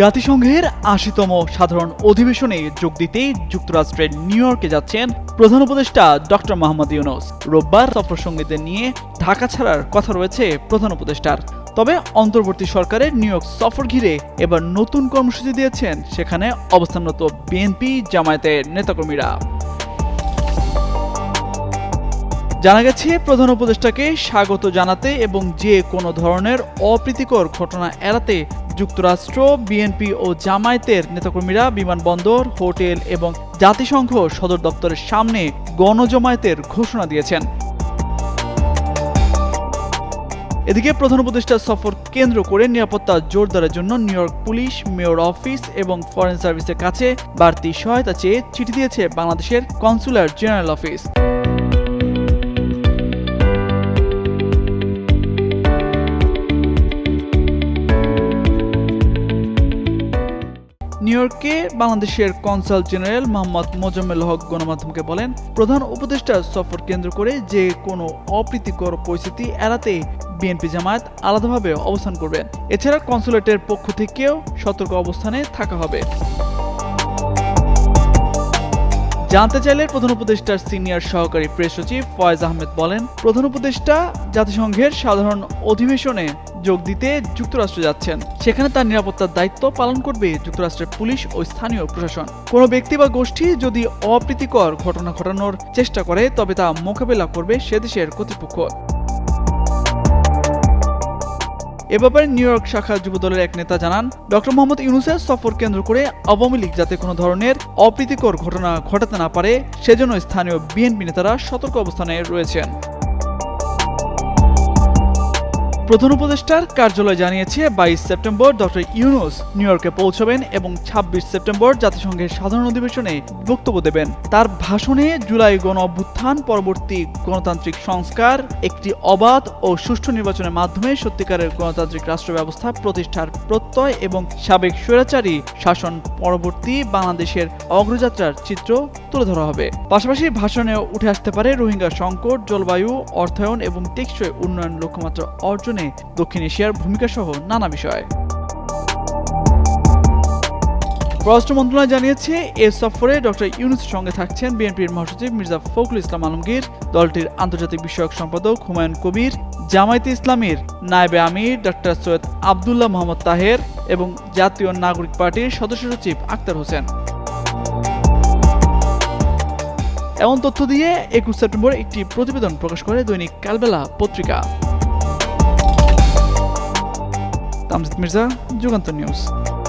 জাতিসংঘের আশিতম সাধারণ অধিবেশনে যোগ দিতে যুক্তরাষ্ট্রের নিউ ইয়র্কে যাচ্ছেন প্রধান উপদেষ্টা ডক্টর মোহাম্মদ ইউনুস। রোববার সফর সঙ্গীদের নিয়ে ঢাকা ছাড়ার কথা রয়েছে প্রধান উপদেষ্টার। তবে অন্তর্বর্তী সরকারের নিউ ইয়র্ক সফর ঘিরে এবার নতুন কর্মসূচি দিয়েছেন সেখানে অবস্থানরত বিএনপি জামায়াতের নেতাকর্মীরা। জানা গেছে, প্রধান উপদেষ্টাকে স্বাগত জানাতে এবং যে কোনো ধরনের অপ্রীতিকর ঘটনা এড়াতে যুক্তরাষ্ট্র, বিএনপি ও জামায়াতের নেতাকর্মীরা বিমানবন্দর, হোটেল এবং জাতিসংঘ সদর দপ্তরের সামনে গণজমায়েতের ঘোষণা দিয়েছেন। এদিকে প্রধান উপদেষ্টা সফর কেন্দ্র করে নিরাপত্তা জোরদারের জন্য New York police, mayor office এবং ফরেন সার্ভিসের কাছে বাড়তি সহায়তা চেয়ে চিঠি দিয়েছে বাংলাদেশের কনসুলার জেনারেল অফিস। নিউ ইয়র্কে বাংলাদেশের কনসাল জেনারেল মোহাম্মদ মোজাম্মেল হক গণমাধ্যমকে বলেন, প্রধান উপদেষ্টা সফর কেন্দ্র করে যে কোনো অপ্রীতিকর পরিস্থিতি এড়াতে বিএনপি জামায়াত আলাদাভাবে অবস্থান করবেন এছাড়া কনসুলেটের পক্ষ থেকেও সতর্ক অবস্থানে থাকা হবে। জানতে চাইলে প্রধান উপদেষ্টার সিনিয়র সহকারী প্রেস সচিব ফয়েজ আহমেদ বলেন, প্রধান উপদেষ্টা জাতিসংঘের সাধারণ অধিবেশনে যোগ দিতে যুক্তরাষ্ট্র যাচ্ছেন। সেখানে তার নিরাপত্তার দায়িত্ব পালন করবে যুক্তরাষ্ট্রের পুলিশ ও স্থানীয় প্রশাসন। কোনো ব্যক্তি বা গোষ্ঠী যদি অপ্রীতিকর ঘটনা ঘটানোর চেষ্টা করে, তবে তা মোকাবেলা করবে সে দেশের কর্তৃপক্ষ। এ ব্যাপারে নিউ ইয়র্ক শাখা যুবদলের এক নেতা জানান, ডক্টর মোহাম্মদ ইউনুসের সফর কেন্দ্র করে আওয়ামী লীগ যাতে কোনো ধরনের অপ্রীতিকর ঘটনা ঘটাতে না পারে, সেজন্য স্থানীয় বিএনপি নেতারা সতর্ক অবস্থানে রয়েছেন। প্রধান উপদেষ্টার কার্যালয় জানিয়েছে, বাইশ সেপ্টেম্বর ডক্টর ইউনুস নিউ ইয়র্কে পৌঁছবেন এবং ছাব্বিশ সেপ্টেম্বর জাতিসংঘের সাধারণ অধিবেশনে বক্তব্য দেবেন। তার ভাষণে জুলাই গণ অভ্যুত্থান, পরবর্তী গণতান্ত্রিক সংস্কার, একটি অবাধ ও সুষ্ঠু নির্বাচনের মাধ্যমে সত্যিকারের গণতান্ত্রিক রাষ্ট্র ব্যবস্থা প্রতিষ্ঠার প্রত্যয় এবং সাবেক স্বৈরাচারী শাসন পরবর্তী বাংলাদেশের অগ্রযাত্রার চিত্র তুলে ধরা হবে। পাশাপাশি ভাষণে উঠে আসতে পারে রোহিঙ্গা সংকট, জলবায়ু, অর্থায়ন এবং টেকসই উন্নয়ন, লক্ষ্যমাত্রা অর্জনে দক্ষিণ এশিয়ার ভূমিকা সহ নানা বিষয়। পররাষ্ট্র মন্ত্রণালয় জানিয়েছে, এ সফরে ডক্টর ইউনুসের সঙ্গে থাকছেন বিএনপির মহাসচিব মির্জা ফখরুল ইসলাম আলমগীর, দলটির আন্তর্জাতিক বিষয়ক সম্পাদক হুমায়ুন কবির, জামায়াতে ইসলামীর নায়েবে আমির ডক্টর সৈয়দ আবদুল্লাহ মোহাম্মদ তাহের এবং জাতীয় নাগরিক পার্টির সদস্য সচিব আক্তার হোসেন। এমন তথ্য দিয়ে একুশ সেপ্টেম্বর একটি প্রতিবেদন প্রকাশ করে দৈনিক কালবেলা পত্রিকা। अमृत मिर्ज़ा जुगंत न्यूज़